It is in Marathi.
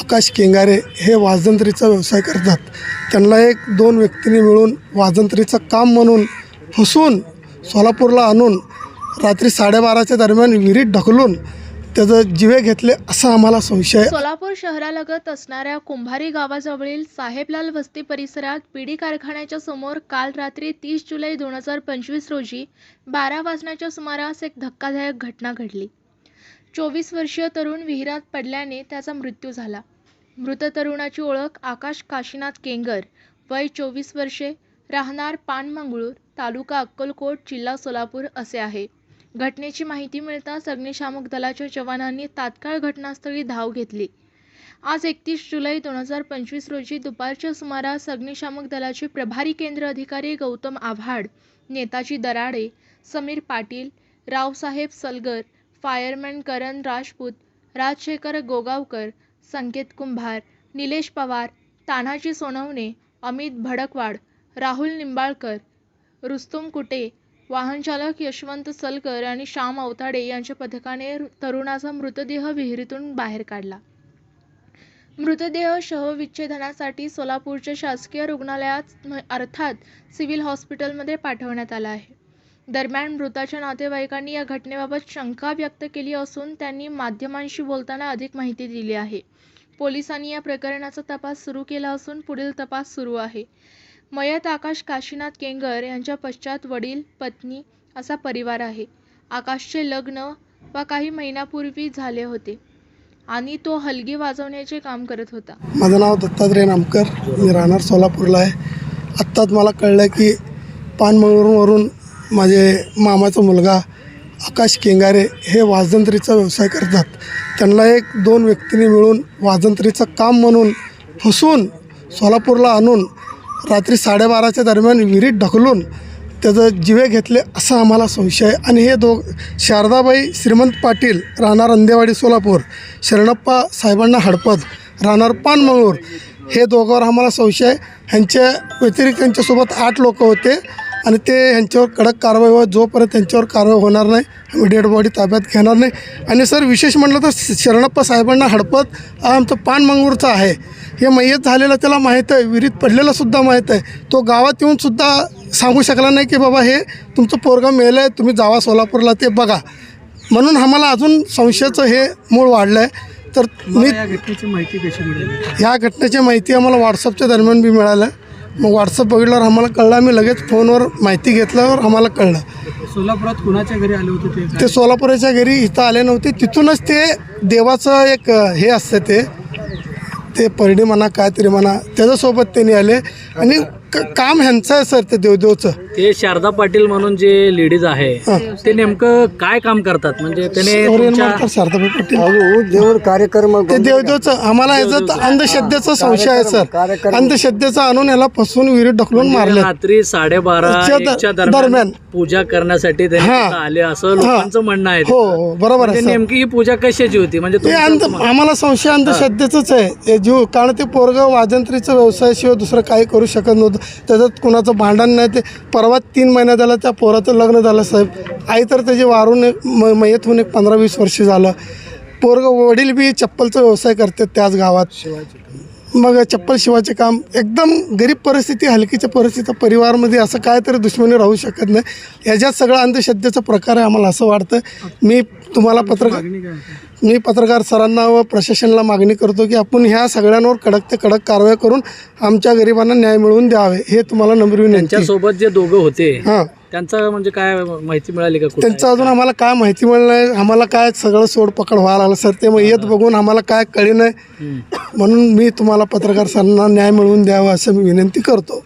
आकाश केंगारे हे वाजंत्रीचा व्यवसाय करतात. त्यांना एक दोन व्यक्तींनी मिळून वाजंत्रीचं काम म्हणून फसवून सोलापूरला आणून रात्री साडेबाराच्या दरम्यान विहिरीत ढकलून त्याचं जिवे घेतले असा आम्हाला संशय सोलापूर शहरालगत असणाऱ्या कुंभारी गावाजवळील साहेबलाल वस्ती परिसरात पिढी कारखान्याच्या समोर काल रात्री तीस जुलै दोन हजार पंचवीस रोजी बारा वाजण्याच्या सुमारास एक धक्कादायक घटना घडली. चोवीस वर्षीय तरुण विहिरात पडल्याने त्याचा मृत्यू झाला. मृत तरुणाची ओळख आकाश काशीनाथ केंगर वय चोवीस वर्षे राहणार पानमंगळूर तालुका अक्कलकोट जिल्हा सोलापूर असे आहे. घटनेची माहिती मिळताच अग्निशामक दलाच्या जवानांनी तात्काळ घटनास्थळी धाव घेतली. आज एकतीस जुलै दोन हजार पंचवीस रोजी दुपारच्या सुमारास अग्निशामक दलाचे प्रभारी केंद्र अधिकारी गौतम आव्हाड नेताजी दराडे समीर पाटील रावसाहेब सलगर फायरमॅन करण राजपूत राजशेखर गोगावकर संकेत कुंभार निलेश पवार तान्हाजी सोनवणे अमित भडकवाड राहुल निंबाळकर रुस्तुम कुटे वाहनचालक यशवंत सलकर आणि श्याम अवताडे यांच्या पथकाने तरुणाचा मृतदेह विहिरीतून बाहेर काढला. मृतदेह शवविच्छेदनासाठी सोलापूरच्या शासकीय रुग्णालयात अर्थात सिव्हिल हॉस्पिटलमध्ये पाठवण्यात आला आहे. दरम्यान मृताच्या नातेवाईकांनी या घटनेबाबत शंका व्यक्त केली असून त्यांनी माध्यमांशी बोलताना अधिक माहिती दिली आहे. पोलिसांनी या प्रकरणाचा तपास सुरू केला असून पुढील तपास सुरू आहे. मयत आकाश काशीनाथ केंगर यांच्या पश्चात वडील पत्नी असा परिवार आहे. आकाशचे लग्न व काही महिन्यापूर्वी झाले होते. आणि तो हलगी वाजवण्याचे काम करत होता. माझं नाव दत्तात्रय नामकर. मी राहणार सोलापूरला आहे. आत्ताच मला कळलं की पानमळूरवरून माझे मामाचा मुलगा आकाश केंगारे हे वाजंत्रीचा व्यवसाय करतात. त्यांना एक दोन व्यक्तींनी मिळून वाजंत्रीचं काम म्हणून फसवून सोलापूरला आणून रात्री साडेबाराच्या दरम्यान विहिरीत ढकलून त्याचं जिवे घेतले असा आम्हाला संशय आणि हे दो शारदाबाई श्रीमंत पाटील राहणार अंदेवाडी सोलापूर शरणप्पा साहेबांना हडपत राहणार पानमंगळूर हे दोघांवर आम्हाला संशय ह्यांच्या व्यतिरिक्त त्यांच्यासोबत आठ लोक होते. आणि ते ह्यांच्यावर कडक कारवाई व जोपर्यंत त्यांच्यावर कारवाई होणार नाही आम्ही डेड बॉडी ताब्यात घेणार नाही. आणि सर विशेष म्हटलं तर शरणप्पा साहेबांना हडपत हा आमचं पानमंगळूरचा आहे. हे मयत झालेलं त्याला माहीत आहे विहिरीत पडलेलं सुद्धा माहीत आहे. तो गावात येऊन सुद्धा सांगू शकला नाही की बाबा हे तुमचं पोरगं मेलं आहे तुम्ही जावा सोलापूरला ते बघा. म्हणून आम्हाला अजून संशयाचं हे मूळ वाढलं आहे. तर मी या घटनेची माहिती कशी मिळाली? ह्या घटनेची माहिती आम्हाला व्हॉट्सअपच्या दरम्यान बी मिळालं. मग व्हॉट्सअप बघितल्यावर आम्हाला कळलं आम्ही लगेच फोनवर माहिती घेतल्यावर आम्हाला कळलं. सोलापुरात कुणाच्या घरी आले होते ते ते सोलापुराच्या घरी इथं आले नव्हते. तिथूनच ते देवाचं एक हे असतं ते ते परडी म्हणा काहीतरी म्हणा त्याच्यासोबत त्यांनी आले. आणि क- काम ह्यांचं आहे सर ते देवदेवचं. ते शारदा पाटील म्हणून जे लेडीज आहे ते नेमकं काय काम करतात? म्हणजे त्याने सौर्य तुमच्या मारकर शारदाबाई पाटील. देऊन कार्यक्रम ते देवदेवचं आम्हाला ह्याचं तर अंधश्रद्धेचा संशय आहे सर. अंधश्रद्धेचा आणून याला फसवून विहिरीत ढकलून मारले रात्री साडेबारा च्या द- एकच्या दरम्यान. दरम्यान. पूजा करण्यासाठी त्यांनी हा. तिथं आले असं लोकांचं म्हणणं आहे. हो हो बरोबर आहे म्हणजे सर. नेमकी ही पूजा कशाची होती? म्हणजे ते अंध आम्हाला संशय अंधश्रद्धेचंच आहे. हे जीव कारण ते पोरगं वाजंत्रीचा व्यवसायाशिवाय दुसरं काही करू शकत नव्हतं. त्याच्यात कुणाचं भांडण नाही ते परवा तीन महिना झाला त्या पोराचं लग्न झालं साहेब. आई तर त्याची वारून एक म मयत होऊन एक पंधरा वीस वर्ष झालं. पोरगं वडील बी चप्पलचा व्यवसाय करतात त्याच गावात. मग चप्पल शिवायचे काम एकदम गरीब परिस्थिती हलकीच्या परिस्थिती परिवारमध्ये असं काय तरी दुश्मनी राहू शकत नाही. याच्यात सगळा अंधश्रद्धेचा प्रकार आहे आम्हाला असं वाटतं. मी तुम्हाला पत्रकार मी पत्रकार सरांना व प्रशासनाला मागणी करतो की आपण ह्या सगळ्यांवर कडक ते कडक कारवाई करून आमच्या गरिबांना न्याय मिळवून द्यावे हे तुम्हाला नम्र विनंती. त्यांच्यासोबत जे दोघं होते हां. त्यांचं म्हणजे काय माहिती मिळाली का कुठं? त्यांचं अजून आम्हाला काय माहिती मिळलं नाही आम्हाला काय सगळं सोड पकड व्हायला लागलं सर ते मग येत बघून आम्हाला काय कळी नाही म्हणून मी तुम्हाला पत्रकार सरांना न्याय मिळवून द्यावा असं मी विनंती करतो.